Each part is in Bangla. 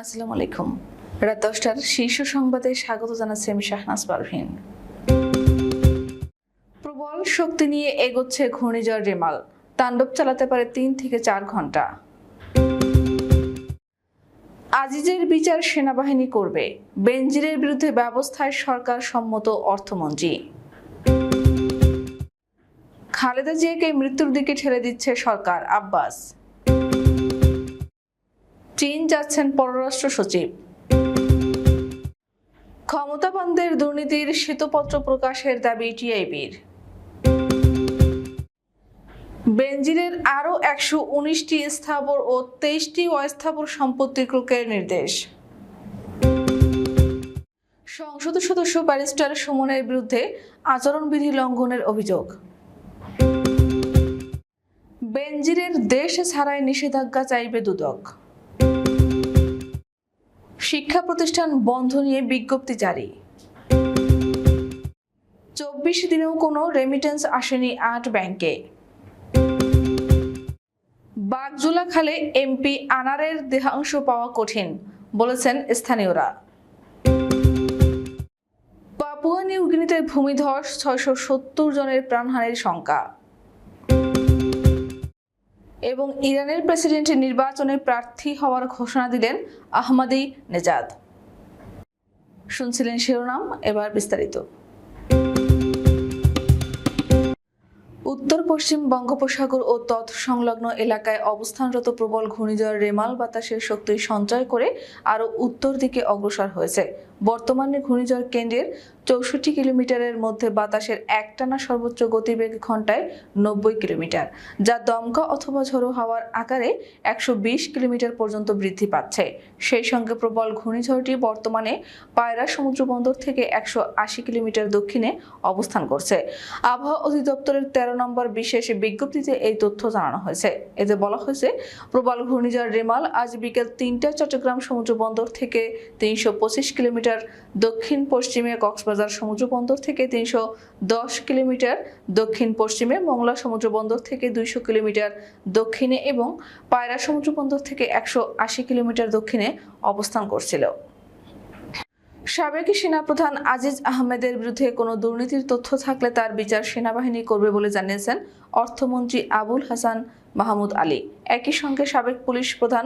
আসসালামু আলাইকুম। রাত দশটার শীর্ষ সংবাদে স্বাগত জানাচ্ছি আমি শাহনাজ পারভিন। প্রবল শক্তি নিয়ে এগোচ্ছে ঘূর্ণিঝড় রেমাল। তাণ্ডব চালাতে পারে তিন থেকে চার ঘণ্টা। আজিজের বিচার সেনাবাহিনী করবে। বেনজিরের বিরুদ্ধে ব্যবস্থায় সরকার সম্মত অর্থমন্ত্রী। খালেদা জিয়াকে মৃত্যুর দিকে ঠেলে দিচ্ছে সরকার, আব্বাস। চীন যাচ্ছেন পররাষ্ট্র সচিব। ক্ষমতাবানদের দুর্নীতির শ্বেতপত্র প্রকাশের দাবি টিআইবির। বেনজিরের আরও একশো উনিশটি স্থাবর ও তেইশটি অস্থাবর সম্পত্তি ক্রোকের নির্দেশ। সংসদ সদস্য ব্যারিস্টার সুমনের বিরুদ্ধে আচরণবিধি লঙ্ঘনের অভিযোগ। বেনজিরের দেশ ছাড়াই নিষেধাজ্ঞা চাইবে দুদক। শিক্ষা প্রতিষ্ঠান বন্ধ নিয়ে বিজ্ঞপ্তি জারি। চব্বিশ দিনেও কোনো রেমিটেন্স আসেনি আট ব্যাংকে। বাগজুলা খালে এমপি আনারের দেহাংশ পাওয়া কঠিন, বলেছেন স্থানীয়রা। পাপুয়া নিউগিনিতে ভূমিধস ছয়শো সত্তর জনের প্রাণহানির শঙ্কা। এবং ইরানের প্রেসিডেন্ট নির্বাচনে প্রার্থী হওয়ার ঘোষণা দিলেন আহমাদি নেজাদ। শুনছিলেন শিরোনাম, এবার বিস্তারিত। উত্তর, পশ্চিম বঙ্গোপসাগর ও তৎসংলগ্ন এলাকায় অবস্থানরত প্রবল ঘূর্ণিঝড় রেমাল বাতাসের শক্তি সঞ্চয় করে আরও উত্তর দিকে অগ্রসর হয়েছে। বর্তমানে ঘূর্ণিঝড় কেন্দ্রের চৌষট্টি কিলোমিটারের মধ্যে বাতাসের একটানা সর্বোচ্চ গতিবেগ ঘন্টায় নব্বই কিলোমিটার, যা দমকা অথবা ঝোড়ো হাওয়ার আকারে একশো বিশ কিলোমিটার পর্যন্ত বৃদ্ধি পাচ্ছে। সেই সঙ্গে প্রবল ঘূর্ণিঝড়টি বর্তমানে পায়রা সমুদ্র বন্দর থেকে একশো আশি কিলোমিটার দক্ষিণে অবস্থান করছে। আবহাওয়া অধিদপ্তরের তেরো নম্বর বিশেষ বিজ্ঞপ্তিতে এই তথ্য জানানো হয়েছে। এতে বলা হয়েছে, প্রবল ঘূর্ণিঝড় রেমাল আজ বিকেল তিনটা চট্টগ্রাম সমুদ্র বন্দর থেকে তিনশো পঁচিশ কিলোমিটার দক্ষিণ পশ্চিমে কক্সবাজার সমুদ্র বন্দর থেকে তিনশো দশ কিলোমিটার দক্ষিণ পশ্চিমে, মংলা সমুদ্র বন্দর থেকে দুইশো কিলোমিটার দক্ষিণে এবং পায়রা সমুদ্র বন্দর থেকে একশো আশি কিলোমিটার দক্ষিণে অবস্থান করছিল। সাবেক সেনাপ্রধান আজিজ আহমেদের বিরুদ্ধে কোনো দুর্নীতির তথ্য থাকলে তার বিচার সেনাবাহিনী করবে বলে জানিয়েছেন অর্থমন্ত্রী আবুল হাসান মাহমুদ আলী। একই সঙ্গে সাবেক পুলিশ প্রধান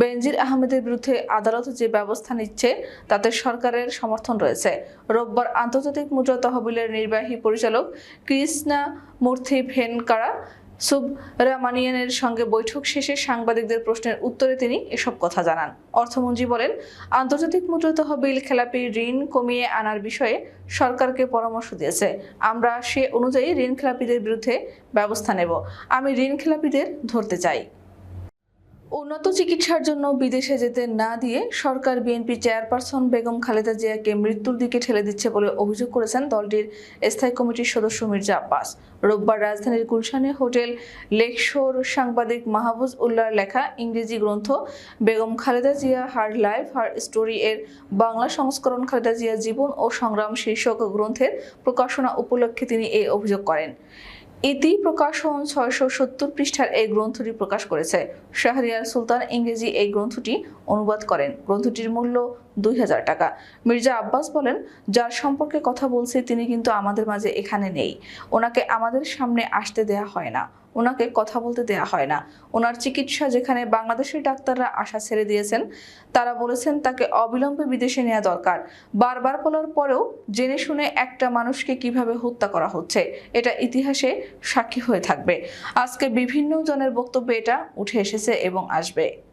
বেনজির আহমেদের বিরুদ্ধে আদালত যে ব্যবস্থা নিচ্ছে, তাতে সরকারের সমর্থন রয়েছে। রোববার আন্তর্জাতিক মুদ্রা তহবিলের নির্বাহী পরিচালক কৃষ্ণা মূর্তি ভেনকারা সুবরামানিয়ানের সঙ্গে বৈঠক শেষে সাংবাদিকদের প্রশ্নের উত্তরে তিনি এসব কথা জানান। অর্থমন্ত্রী বলেন, আন্তর্জাতিক মুদ্রা তহবিল খেলাপি ঋণ কমিয়ে আনার বিষয়ে সরকারকে পরামর্শ দিয়েছে। আমরা সে অনুযায়ী ঋণ খেলাপিদের বিরুদ্ধে ব্যবস্থা নেব। আমি ঋণ খেলাপিদের ধরতে চাই। উন্নত চিকিৎসার জন্য বিদেশে যেতে না দিয়ে সরকার বিএনপি চেয়ারপারসন বেগম খালেদা জিয়াকে মৃত্যুর দিকে ঠেলে দিচ্ছে বলে অভিযোগ করেছেন দলটির স্থায়ী কমিটির সদস্য মির্জা আব্বাস। রোববার রাজধানীর গুলশানে হোটেল লেকশোর সাংবাদিক মাহবুজ উল্লাহর লেখা ইংরেজি গ্রন্থ Begum Khaleda Zia her life, her story এর বাংলা সংস্করণ খালেদা জিয়া জীবন ও সংগ্রাম শীর্ষক গ্রন্থের প্রকাশনা উপলক্ষে তিনি এই অভিযোগ করেন। ইতি প্রকাশন ছয়শো সত্তর পৃষ্ঠার এই গ্রন্থটি প্রকাশ করেছে। শাহরিয়ার সুলতান ইংরেজি এই গ্রন্থটি অনুবাদ করেন। গ্রন্থটির মূল্য দুই হাজার টাকা। মির্জা আব্বাস বলেন, যার সম্পর্কে কথা বলছি তিনি কিন্তু আমাদের মাঝে এখানে নেই। ওনাকে আমাদের সামনে আসতে দেয়া হয় না। ওনাকে কথা বলতে দেয়া হয় না। ওনার চিকিৎসা যেখানে বাংলাদেশের ডাক্তাররা আশা ছেড়ে দিয়েছেন, তারা বলেছেন তাকে অবিলম্বে বিদেশে নেওয়া দরকার। বারবার বলার পরেও জেনে শুনে একটা মানুষকে কীভাবে হত্যা করা হচ্ছে, এটা ইতিহাসে সাক্ষী হয়ে থাকবে। আজকে বিভিন্ন জনের বক্তব্যে এটা উঠে এসেছে এবং আসবে।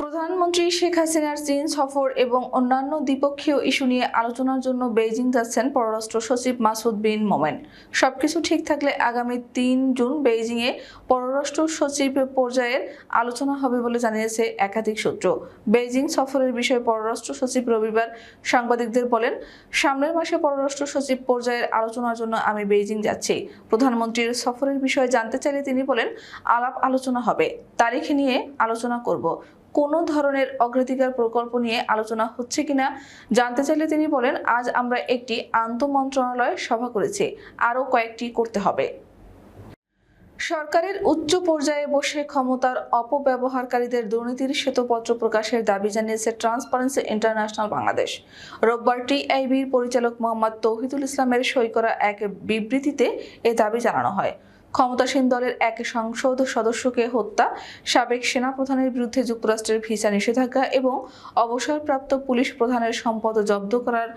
প্রধানমন্ত্রী শেখ হাসিনার চীন সফর এবং অন্যান্য দ্বিপক্ষীয় ইস্যু নিয়ে আলোচনার জন্য বেইজিং যাচ্ছেন পররাষ্ট্র সচিব মাসুদ বিন মোমেন। সবকিছু ঠিক থাকলে আগামী তিন জুন বেইজিংয়ে পররাষ্ট্র সচিব পর্যায়ের আলোচনা হবে বলে জানিয়েছে একাধিক সূত্র। বেইজিং সফরের বিষয়ে পররাষ্ট্র সচিব রবিবার সাংবাদিকদের বলেন, সামনের মাসে পররাষ্ট্র সচিব পর্যায়ের আলোচনার জন্য আমি বেইজিং যাচ্ছি। প্রধানমন্ত্রীর সফরের বিষয়ে জানতে চাইলে তিনি বলেন, আলাপ আলোচনা হবে, তারিখ নিয়ে আলোচনা করব। কোনো ধরনের অগ্রাধিকার প্রকল্প নিয়ে আলোচনা হচ্ছে কিনা জানতে চাইলে তিনি বলেন, আজ আমরা একটি আন্তঃমন্ত্রণালয় সভা করেছি, আরও কয়েকটি করতে হবে। সরকারের উচ্চ পর্যায়ে বসে ক্ষমতার অপব্যবহারকারীদের দুর্নীতির শ্বেতপত্র প্রকাশের দাবি জানিয়েছে ট্রান্সপারেন্সি ইন্টারন্যাশনাল বাংলাদেশ রোববার টিআইবির পরিচালক মোহাম্মদ তৌহিদুল ইসলামের সই করা এক বিবৃতিতে এ দাবি জানানো হয়। ক্ষমতাসীন দলের এক সংসদ সদস্যকে হত্যা, সাবেক সেনাপ্রধানের বিরুদ্ধে যুক্তরাষ্ট্রের ভিসা নিষেধাজ্ঞা এবং অবসরপ্রাপ্ত পুলিশ প্রধানের সম্পদ জব্দ করার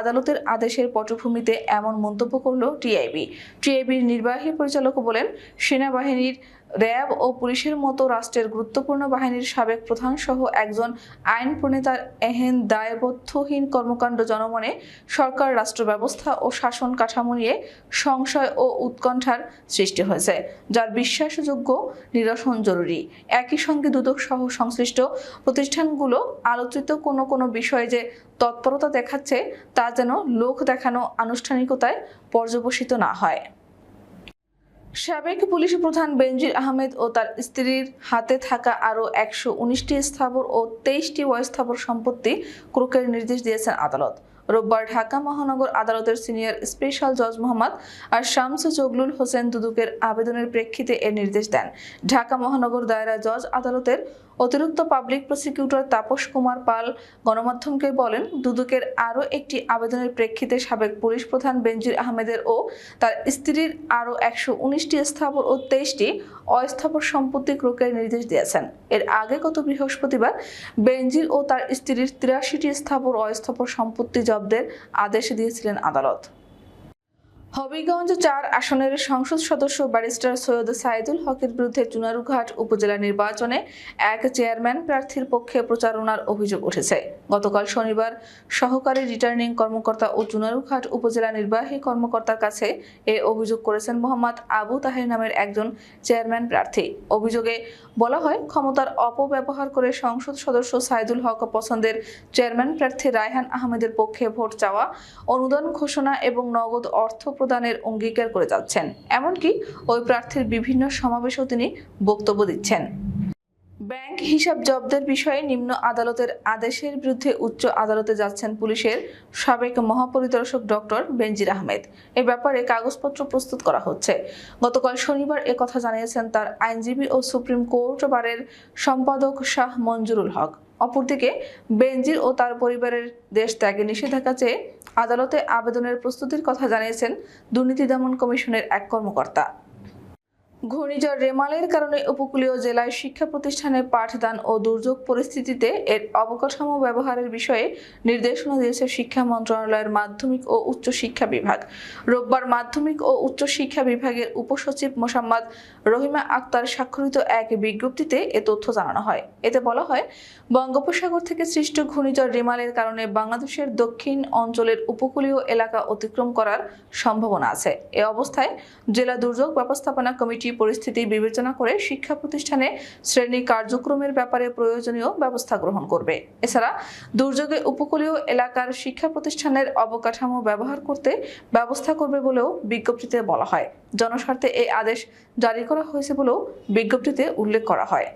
আদালতের আদেশের পটভূমিতে এমন মন্তব্য করল টিআইবি। টিআইবির নির্বাহী পরিচালক বলেন, সেনাবাহিনীর র্যাব ও পুলিশের মতো রাষ্ট্রের গুরুত্বপূর্ণ বাহিনীর সাবেক প্রধান সহ একজন আইন প্রণেতার এহেন দায়বদ্ধহীন কর্মকাণ্ড জনমনে সরকার রাষ্ট্র ব্যবস্থা ও শাসন কাঠামো নিয়ে সংশয় ও উৎকণ্ঠার সৃষ্টি হয়েছে, যার বিশ্বাসযোগ্য নিরসন জরুরি। একই সঙ্গে দুদক সহ সংশ্লিষ্ট প্রতিষ্ঠানগুলো আলোচিত কোনো কোনো বিষয়ে যে তৎপরতা দেখাচ্ছে তা যেন লোক দেখানো আনুষ্ঠানিকতায় পর্যবসিত না হয়। সাবেক পুলিশ প্রধান বেনজির আহমেদ ও তার স্ত্রীর হাতে থাকা আরও একশো উনিশটি স্থাবর ও তেইশটি অস্থাবর সম্পত্তি ক্রোকের নির্দেশ দিয়েছেন আদালত। রোববার ঢাকা মহানগর আদালতের সিনিয়র স্পেশাল জজ মোহাম্মদ আর শামসু জগলুল হোসেন দুদুকের আবেদনের প্রেক্ষিতে এর নির্দেশ দেন। ঢাকা মহানগর দায়রা জজ আদালতের অতিরিক্ত পাবলিক প্রসিকিউটর তাপস কুমার পাল গণমাধ্যমকে বলেন, দুদকের আরও একটি আবেদনের প্রেক্ষিতে সাবেক পুলিশ প্রধান বেনজির আহমেদের ও তার স্ত্রীর আরও একশো উনিশটি স্থাবর ও তেইশটি অস্থাবর সম্পত্তি ক্রোকের নির্দেশ দিয়েছেন। এর আগে গত বৃহস্পতিবার বেনজির ও তার স্ত্রীর তিরাশিটি স্থাবর অস্থাবর সম্পত্তি জব্দের আদেশ দিয়েছিলেন আদালত। হবিগঞ্জ চার আসনের সংসদ সদস্য ব্যারিস্টার সৈয়দ সাইদুল হকের বিরুদ্ধে চুনারুঘাট উপজেলা নির্বাচনে এক চেয়ারম্যান প্রার্থীর পক্ষে প্রচারণার অভিযোগ উঠেছে। গতকাল শনিবার সহকারী রিটার্নিং কর্মকর্তা ও চুনারুঘাট উপজেলা নির্বাহী কর্মকর্তার কাছে এ অভিযোগ করেছেন মোহাম্মদ আবু তাহের নামের একজন চেয়ারম্যান প্রার্থী। অভিযোগে বলা হয়, ক্ষমতার অপব্যবহার করে সংসদ সদস্য সাইদুল হক পছন্দের চেয়ারম্যান প্রার্থী রায়হান আহমেদের পক্ষে ভোট চাওয়া, অনুদান ঘোষণা এবং নগদ অর্থ প্রদানের অঙ্গীকার করে যাচ্ছেন। এমনকি ওই প্রার্থীর বিভিন্ন সমাবেশেও তিনি বক্তব্য দিচ্ছেন। ব্যাংক হিসাব জব্দের বিষয়ে নিম্ন আদালতের আদেশের বিরুদ্ধে উচ্চ আদালতে যাচ্ছেন পুলিশের সাবেক মহাপরিদর্শক ডক্টর বেনজির আহমেদ। এ ব্যাপারে কাগজপত্র প্রস্তুত করা হচ্ছে। গতকাল শনিবার কথা জানিয়েছেন তার আইনজীবী ও সুপ্রিম কোর্ট বারের সম্পাদক শাহ মঞ্জুরুল হক। অপরদিকে, বেনজির ও তার পরিবারের দেশ ত্যাগে নিষেধাজ্ঞা চেয়ে আদালতে আবেদনের প্রস্তুতির কথা জানিয়েছেন দুর্নীতি দমন কমিশনের এক কর্মকর্তা। ঘূর্ণিঝড় রেমালের কারণে উপকূলীয় জেলায় শিক্ষা প্রতিষ্ঠানে পাঠদান ও দুর্যোগ পরিস্থিতিতে এর অবকাঠামো ব্যবহারের বিষয়ে নির্দেশনা দিয়েছে শিক্ষা মন্ত্রণালয়ের মাধ্যমিক ও উচ্চ শিক্ষা বিভাগ। রোববার মাধ্যমিক ও উচ্চ শিক্ষা বিভাগের উপসচিব মোসাম্মদ রহিমা আক্তার স্বাক্ষরিত এক বিজ্ঞপ্তিতে এ তথ্য জানানো হয়। এতে বলা হয়, বঙ্গোপসাগর থেকে সৃষ্ট ঘূর্ণিঝড় রেমালের কারণে বাংলাদেশের দক্ষিণ অঞ্চলের উপকূলীয় এলাকা অতিক্রম করার সম্ভাবনা আছে। এ অবস্থায় জেলা দুর্যোগ ব্যবস্থাপনা কমিটি পরিস্থিতি বিবেচনা করে শিক্ষা প্রতিষ্ঠানে শ্রেণি কার্যক্রমের ব্যাপারে প্রয়োজনীয় ব্যবস্থা গ্রহণ করবে। এছাড়া দুর্যোগে উপকূলীয় এলাকার শিক্ষা প্রতিষ্ঠানের অবকাঠামো ব্যবহার করতে ব্যবস্থা করবে বলেও বিজ্ঞপ্তিতে বলা হয়। জনস্বার্থে এই আদেশ জারি করা হয়েছে বলেও বিজ্ঞপ্তিতে উল্লেখ করা হয়।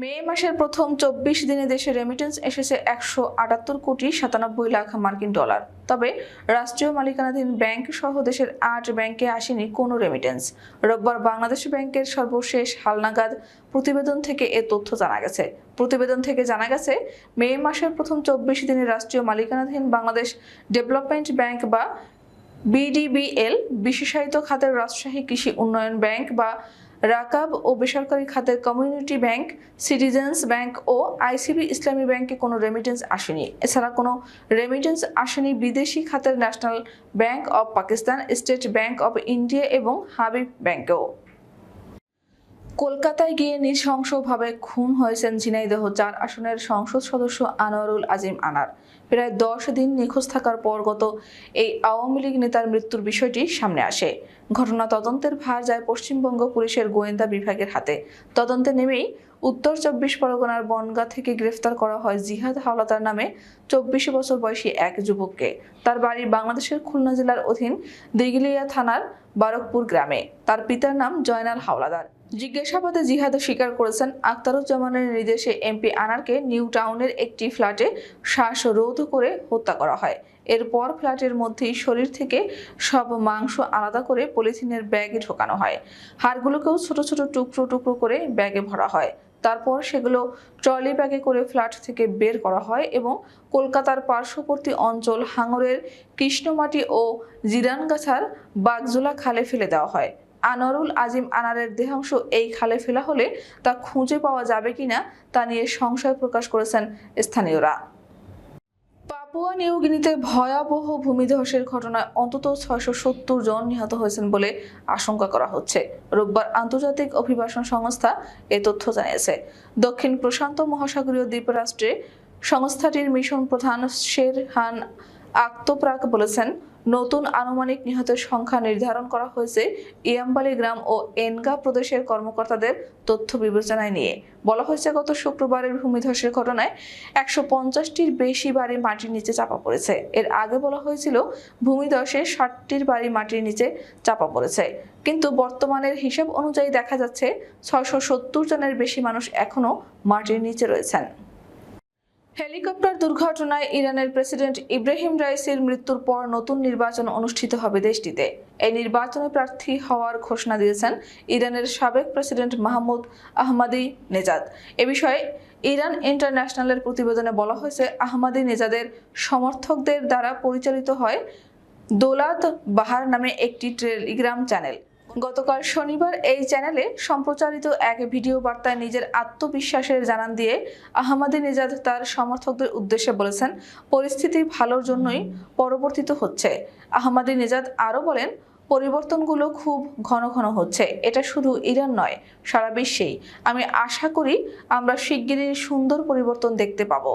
মে মাসের প্রথম চব্বিশ দিনে দেশে রেমিটেন্স এসেছে একশো আটাত্তর কোটি সাতানব্বই লাখ মার্কিন ডলার। তবে রাষ্ট্রীয় মালিকানাধীন ব্যাংক সহ দেশের আট ব্যাংকে আসেনি কোনো রেমিটেন্স রোববার বাংলাদেশ ব্যাংকের সর্বশেষ হালনাগাদ প্রতিবেদন থেকে এ তথ্য জানা গেছে। প্রতিবেদন থেকে জানা গেছে, মে মাসের প্রথম চব্বিশ দিনে রাষ্ট্রীয় মালিকানাধীন বাংলাদেশ ডেভেলপমেন্ট ব্যাংক বা বিডিবিএল বিশেষায়িত খাতের রাজশাহী কৃষি উন্নয়ন ব্যাংক বা রাকাব ও বেসরকারি খাতের কমিউনিটি ব্যাংক, সিটিজেন্স ব্যাংক ও আইসিবি ইসলামী ব্যাংকে কোনো রেমিটেন্স আসেনি। এছাড়া কোনো রেমিটেন্স আসেনি বিদেশি খাতের National Bank of Pakistan State Bank of India এবং হাবিব ব্যাংকেও। কলকাতায় গিয়ে নৃশংসভাবে খুন হয়েছেন ঝিনাইদহ, চার আসনের সংসদ সদস্য আনোয়ারুল আজিম আনার। প্রায় দশ দিন নিখোঁজ থাকার পর গত এই আওয়ামী লীগ নেতার মৃত্যুর বিষয়টি সামনে আসে। ঘটনা তদন্তের ভার যায় পশ্চিমবঙ্গ পুলিশের গোয়েন্দা বিভাগের হাতে। তদন্তে নেমেই উত্তর চব্বিশ পরগনার বনগাঁ থেকে গ্রেফতার করা হয় জিহাদ হাওলাদার নামে চব্বিশ বছর বয়সী এক যুবককে। তার বাড়ি বাংলাদেশের খুলনা জেলার অধীন দিগলিয়া থানার বারকপুর গ্রামে। তার পিতার নাম জয়নাল হাওলাদার। জিজ্ঞাসাবাদে জিহাদ স্বীকার করেছেন আক্তারুজ্জামানের নির্দেশে এমপি আনারকে নিউ টাউনের একটি ফ্ল্যাটে শ্বাসরোধ করে হত্যা করা হয়। এরপর ফ্ল্যাটের মধ্যেই শরীর থেকে সব মাংস আলাদা করে পলিথিনের ব্যাগে ঢোকানো হয়। হাড়গুলোকেও ছোট ছোট টুকরো টুকরো করে ব্যাগে ভরা হয়। তারপর সেগুলো ট্রলি ব্যাগে করে ফ্ল্যাট থেকে বের করা হয় এবং কলকাতার পার্শ্ববর্তী অঞ্চল হাঙরের কৃষ্ণমাটি ও জিরানগাছার বাগজোলা খালে ফেলে দেওয়া হয়। আনোয়ারুল আজিম আনারের দেহাংশ এই খালে ফেলা হলে তা খুঁজে পাওয়া যাবে কিনা তা নিয়ে সংশয় প্রকাশ করেছেন স্থানীয়রা। পাপুয়া নিউগিনিতে ভয়াবহ ভূমিধসের ঘটনায় অন্তত ছয়শো সত্তর জন নিহত হয়েছেন বলে আশঙ্কা করা হচ্ছে। রোববার আন্তর্জাতিক অভিবাসন সংস্থা এ তথ্য জানিয়েছে। দক্ষিণ প্রশান্ত মহাসাগরীয় দ্বীপরাষ্ট্রে সংস্থাটির মিশন প্রধান শের হান আক্তপ্রাক বলেছেন নতুন আনুমানিক নিহতের সংখ্যা নির্ধারণ করা হয়েছে ইয়াম্বালি গ্রাম ও এনগা প্রদেশের কর্মকর্তাদের তথ্য বিবেচনায় নিয়ে। বলা হয়েছে, গত শুক্রবারের ভূমিধসের ঘটনায় একশো পঞ্চাশটির বেশি বাড়ি মাটির নিচে চাপা পড়েছে। এর আগে বলা হয়েছিল, ভূমিধসে ষাটটির বাড়ি মাটির নিচে চাপা পড়েছে। কিন্তু বর্তমানের হিসাব অনুযায়ী দেখা যাচ্ছে, ছয়শো সত্তর জনের বেশি মানুষ এখনও মাটির নিচে রয়েছেন। হেলিকপ্টার দুর্ঘটনায় ইরানের প্রেসিডেন্ট ইব্রাহিম রাইসির মৃত্যুর পর নতুন নির্বাচন অনুষ্ঠিত হবে দেশটিতে। এই নির্বাচনে প্রার্থী হওয়ার ঘোষণা দিয়েছেন ইরানের সাবেক প্রেসিডেন্ট মাহমুদ আহমাদি নেজাদ। এ বিষয়ে ইরান ইন্টারন্যাশনালের প্রতিবেদনে বলা হয়েছে, আহমাদি নেজাদের সমর্থকদের দ্বারা পরিচালিত হয় দোলাত বাহার নামে একটি টেলিগ্রাম চ্যানেল। গতকাল শনিবার এই চ্যানেলে সম্প্রচারিত এক ভিডিও বার্তায় নিজের আত্মবিশ্বাসের জানান দিয়ে আহমাদি নেজাদ তার সমর্থকদের উদ্দেশ্যে বলেছেন, পরিস্থিতি ভালোর জন্যই পরিবর্তিত হচ্ছে। আহমাদি নেজাদ আরও বলেন, পরিবর্তনগুলো খুব ঘন ঘন হচ্ছে। এটা শুধু ইরান নয়, সারা বিশ্বেই। আমি আশা করি আমরা শিগগিরই সুন্দর পরিবর্তন দেখতে পাবো।